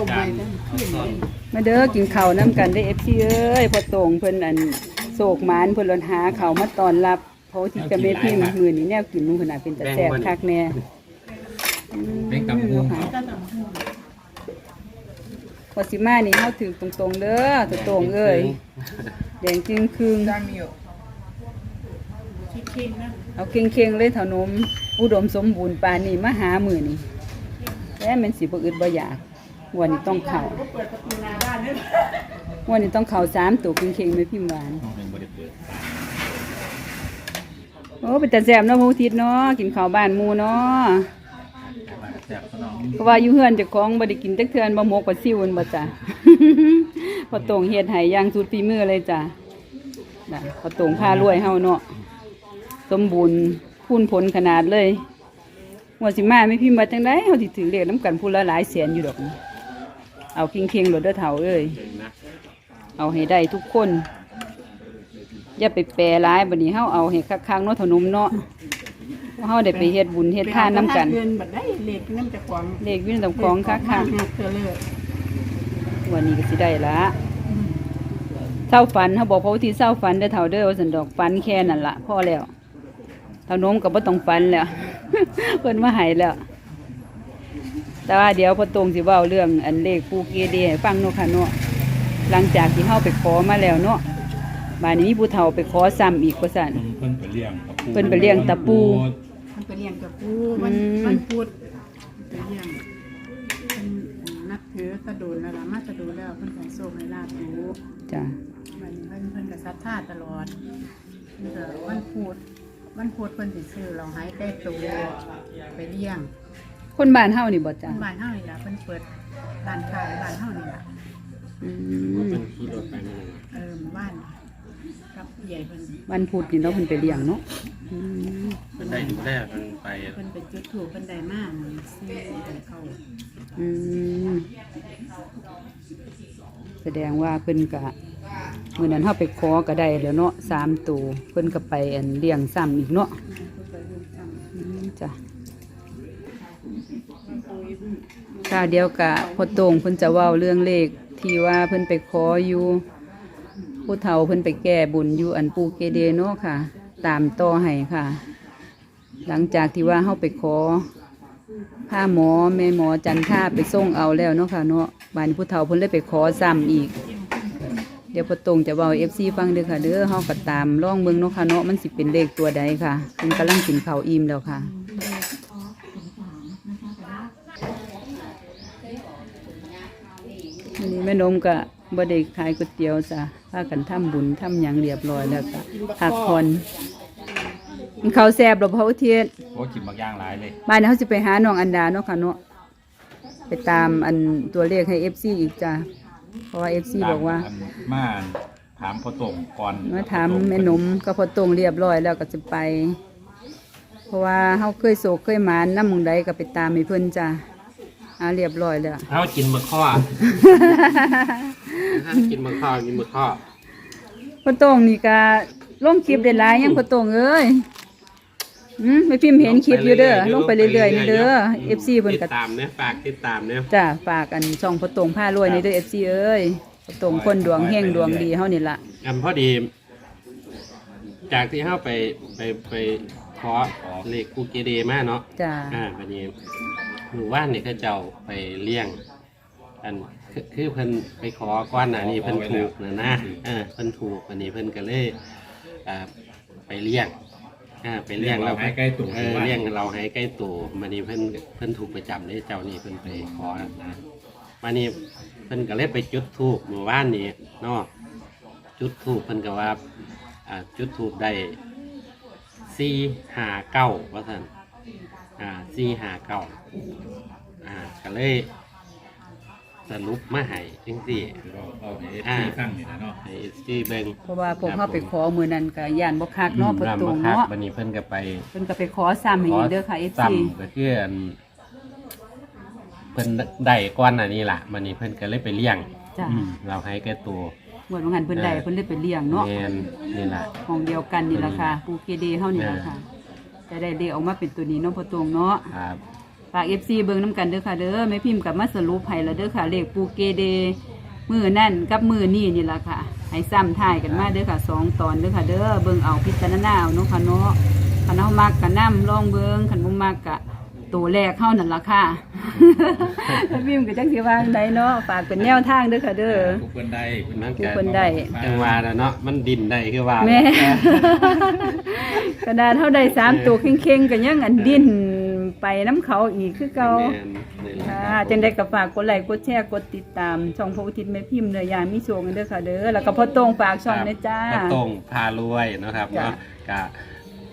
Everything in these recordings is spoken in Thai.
ต้มไว้ทั้งคืนเลยมาเด้อกินข้าวน้ำกันได้เอฟซีเอ้ยพอตรงเพิ่นอันโศกหมานเพิ่นรนหาข้าวมาตอนรับเพราะที่กับแม่พิมพ์มื้อนี้แนวกินมันขนาดเป็นตะแซ่บคักแน่เป็นกับพุงเขาก็ต้องพูดพอสิมานี่เฮาถือตรงๆเด้อตัวตรงเอ้ยแดงจึงครึ่งจางมีอยู่คิดๆนะเอาเค็งๆเลยเถานมอุดมสมบูรณ์ปานนี้มาหามื้อนี้แล้วมันสิบ่อึดบ่อยาก วันนี้ต้องเข้าก็เปิดประตูนาบ้านเนี่ยวันนี้ต้องเข้าสามตัวเค็งๆแม่พิมหวานเป็นบริเปิดโอ้เป็นแตาแซ่บเนาะหมูทิศเนาะกินข้าวบ้านหมูเนาะแซ่บขนมเพราะว่าอยู่เฮือนเจ้าของบ่ได้กินจักเทื่อนบ่หมกบ่ซิวนั่นบ่จ้ะ พอตรงเฮ็ดให้อย่างสุดฝีมือเลยจ้ะน่ะพอตรงพารวยเฮาเนาะสมบูรณ์พูนผลขนาดเลยว่าสิมาไม่พิมพ์ว่าจังได๋เฮาสิถือเลขนํกันพูนละหลายแสนอยู่ดอกนะ เอาเค็งๆโลดเด้อเฒ่าเอ้ยเอาให้ได้ทุกคน อย่าไปแปรร้ายบัดนี้เฮาเอาให้คักๆเนาะถนมเนาะเฮาได้ไปเฮ็ดบุญเฮ็ดทานนํกัน เงินบัดได้เล็กน้ำจากของเลขวิ่งตำของคักหักเธอเลยๆวันนี้ก็สิได้ละเศร้าฝันเขาบอกพระที่เศร้าฝันได้อเท่าเด้อว่าสันดอกฝันแค่นั้นละพ่อแล้วเท่าน้มกับว่าต้องฝันแล้วเพิ่นมาหายแล้ว แต่ว่าเดี๋ยวพอตรงสิเว้าเรื่องอันเลขปูเกเดให้ฟังเนาะค่ะเนาะหลังจากที่เฮาไปขอมาแล้วเนาะบานนี้มีผู้เฒ่าไปขอซ้ำอีกว่าซั่น เพิ่นไปเลี้ยงตะปูเพิ่นไปเลี้ยงตะปู มันไปเลี้ยงกับปูมันอืม มันพูดไปเลี้ยงมันนับถือตะโดนแล้วล่ะมาตะโดนแล้วเพิ่นก็โชคให้ลาบอยู่จ้ะมันเพิ่นเพิ่นก็ศรัทธาตลอดเพิ่นก็วันพูดวันพูดเพิ่นสิซื้อเราหายใกล้ตัวไปเลี้ยง คนบ้านเฮานี่บ่จ้ะบ้านเฮานี่ล่ะเพิ่นเปิดร้านค้าในบ้านเฮานี่ล่ะอืมขี่รถไปมันเออหมู่บ้านกับใหญ่เพิ่นวันพุธนี่เนาะเพิ่นไปเลี้ยงเนาะอืมเพิ่นได้ดูแลเพิ่นไปเพิ่นไปจุดถูกเพิ่นได้มาซื้อให้เขาอืมแสดงว่าเพิ่นกะมื่อนั้นเฮาไปขอก็ได้แล้วเนาะสามตัวเพิ่นก็ไปอันเลี้ยงซ้ำอีกเนาะเพิ่นไปเลี้ยงซ้ำอืมจ้ะ ค่ะเดียวกะพอตรงเพิ่นจะเว้าเรื่องเลขที่ว่าเพิ่นไปขออยู่ผู้เฒ่าเพิ่นไปแก้บุญอยู่อันปูเกเดเนค่ะ ตามต่อให้ค่ะ หลังจากที่ว่าเฮาไปขอผ้าหมอแม่หมอจันท่าไปส่งเอาแล้วเนาะค่ะเนาะบานผู้เฒ่าเพิ่นเลยไปขอซ้ำอีก เดี๋ยวพอตรงจะเว้าเอฟซีฟังเด้อค่ะเด้อเฮาก็ตามล่องเบิ่งเนาะค่ะเนาะมันสิเป็นเลขตัวใดค่ะเพิ่นกำลังกินข้าวอิ่มแล้วค่ะวันนี้แม่นมก็บ่ได้ขายก๋วยเตี๋ยวจ้ะพากันทำบุญทำหยังเรียบร้อยแล้วก็พักผ่อนกินข้าวแซ่บดอกพระอุเทศโอ้กินบางอย่างหลายเลยบ้านนี้เขาจะไปหาน้องอันดาเนาะค่ะเนาะไปตามอันตัวเลขให้เอฟซีอีกจ้ะเพราะว่าเอฟซีบอกว่า มาถามพ่อตงก่อนมาถามแม่หนมก็พอตรงเรียบร้อยแล้วก็จะไป เพราะว่าเขาเคยโศกเคยหมานน้ำหมึงใดก็ไปตามให้เพิ่นจ้ะ อ่าเรียบร้อยแล้วเอากินมะข้อกินมะข้อกินมะข้อพอตรงนี่ก็ลงคลิปได้หลายยังพอตรงเอ้ยอืมไม่พิมพ์เห็นคลิปอยู่เด้อลงไปเรื่อยๆนี่เด้อเอฟซีเพิ่นติก็ดตามเนี่ยฝากติดตามเนี่ยจ้ะฝากอันช่องพอตรงผ้ารวยในเด้อเอฟซีเอ้ยพอตรงคนดวงเฮงดวงดีเฮานี่ล่ะอันพอดี จากที่เข้าไปไปไปขอเลขกูเกเดมาเนาะจ้ะอ่าวันนี้ หมู่บ้านเนี่ยเขาเจ้าไปเลี้ยงอันคือคือเพิ่นไปขอก้อนหนานี่เพิ่นถูกนะนะเออเพิ่นถูกวันนี้เพิ่นก็เลยอ่าไปเลี้ยงอ่าไปเลี้ยงเราเราให้ใกล้ตัวเออเลี้ยงเราให้ใกล้ตัวมานี่เพิ่นเพิ่นถูกประจำเลยเจ้านี่เพิ่นไปขอนะมานี่เพิ่นก็เลยไปจุดธูปเมื่อวานนี้เนาะจุดธูปเพิ่นก็ว่าอ่าจุดธูปได้สี่ห้าเก้าว่าท่าน อ่าสี่ห้าเก้าอ่าก็เลยสรุปมาให้จังซี่เราเอาในที่ตั้งนี่นะเนาะให้ซี่เบิ่งเพราะว่าพวกเขาไปขอมือนั้นก็ย่านบ่คักเนาะพอตรงรำมาคักเนาะวันนี้เพิ่นก็ไปเพิ่นก็ไปขอซ้ำให้อีกเด้อค่ะ FC ซ้ำก็คืออันเพิ่นได้ก้อนอันนี้ล่ะมันนี้เพิ่นก็เลยไปเลี้ยงจ้ะอืมเราให้แก่ตัวงวดว่างั้นเพิ่นได้เพิ่นเลยไปเลี้ยงเนาะแมนนี่ล่ะห้องเดียวกันนี่ล่ะค่ะปูเกเดเฮานี่ล่ะค่ะ จะได้เลขออกมาเป็นตัวนี้เนาะพอตรงเนาะครับฝาก FC เบิ่งน้ำกันเด้อค่ะเด้อแม่พิมพ์กับมาสรุปให้แล้วเด้อค่ะเลขปูเกเดมือนั่นกับมือนี่นี่ล่ะค่ะให้ซ้ำถ่ายกันมาเด้อค่ะสองตอนเด้อค่ะเด้อเบิ่งเอาพิจารณาเอาเนาะค่ะเนาะคันเฮามักกะนํลองเบิ่งคันบ่มักกะ ตัวแรกเฮานั่นล่ะค่ะแม่พิมพ์ก็จักสิว่าจั่งใดเนาะฝากเป็นแนวทางเด้อค่ะเด้อทุกคนได้มันทุกก็คนได้จังว่าแล้วเนาะมันดินได้คือว่าแม่ กระดาษเท่าใดสามตัวเข่งๆกันยังอันดิ้นไปน้ำเขาอีกคือเก่า แม่นนี่แหละค่ะครับจังได้กับฝากกดไลค์กดแชร์กดติดตาม ช่องพระอุทิศแม่พิมพ์เนื้อยามีโชคกันเด้อค่ะเด้อแล้วก็พ่อตรงฝากช่องนะจ้าก็ตรงพารวยเนาะครับจ้ะเนาะก็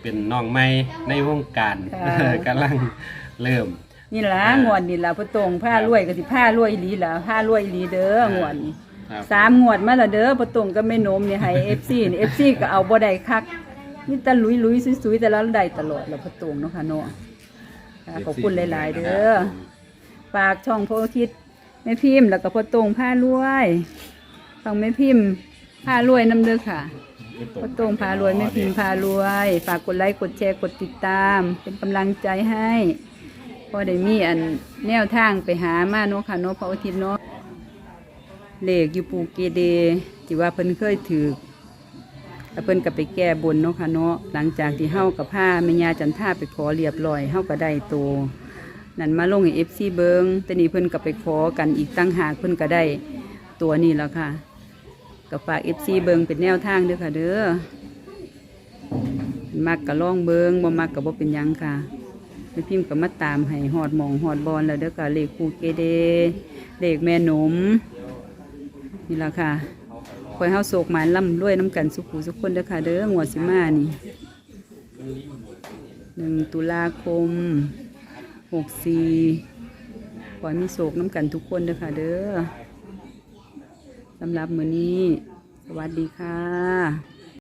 เป็นน้องใหม่ในวงการค่ะ กำลัง เริ่ม นี่ล่ะงวดนี่ล่ะพ่อตรงผ้ารวยก็สิผ้ารวยอีหลีล่ะผ้ารวยอีหลีเด้องวดนี้ครับสามงวดมาและเด้อพ่อตรงก็แม่นมนี่ให้ FC นี่ FC ก็เอาบ่ได้คักนี่แต่ลุยๆซุยๆแต่ละได้ตลอดแล้วพ่อตรงเนาะค่ะเนาะค่ะขอบคุณหลาย ๆ เด้อฝากช่องโพธิ์ทิศแม่พิมพ์แล้วก็พอตรงผ้ารวยฟังแม่พิมพ์ผ้ารวยน้ำเด้อค่ะพอตรงผ้ารวยแม่พิมพ์ผ้ารวย ฝากกดไลค์กดแชร์กดติดตาม เป็นกำลังใจให้ พอได้มีอันแนวทางไปหามาเนาะค่ะเนาะพระอาทิตย์เนาะเลขอยู่ปูเกเดที่ว่าเพิ่นเคยถือเพิ่นก็ไปแก้บนเนาะค่ะเนาะหลังจากที่เฮากับผ้าแม่ยาจันท่าไปขอเรียบร้อยเฮาก็ได้ตัวนั่นมาลงให้เอฟซีเบิงแต่นี่เพิ่นก็ไปขอกันอีกตั้งหากเพิ่นก็ได้ตัวนี้แล้วค่ะก็ฝากเอฟซีเบิงเป็นแนวทางเด้อค่ะเด้อมักก็ลองเบิงบ่มักก็บ่เป็นยังค่ะ ม่พิมพ์ก็มาตามให้ฮอดหมองฮอดบอลแล้วเด้อค่ะเลขคูเกเดเลขแม่หนมนี่ละค่ะคอยเฮาโศกหมานล่ำรวยน้ำกันสุขุสุขคนเด้อค่ะเด้องวดสิมานี่หนึ่งตุลาคมหกสี่ขอให้มีโศกน้ำกันทุกคนเด้อค่ะเด้อสำหรับมือนี้ สวัสดีค่ะ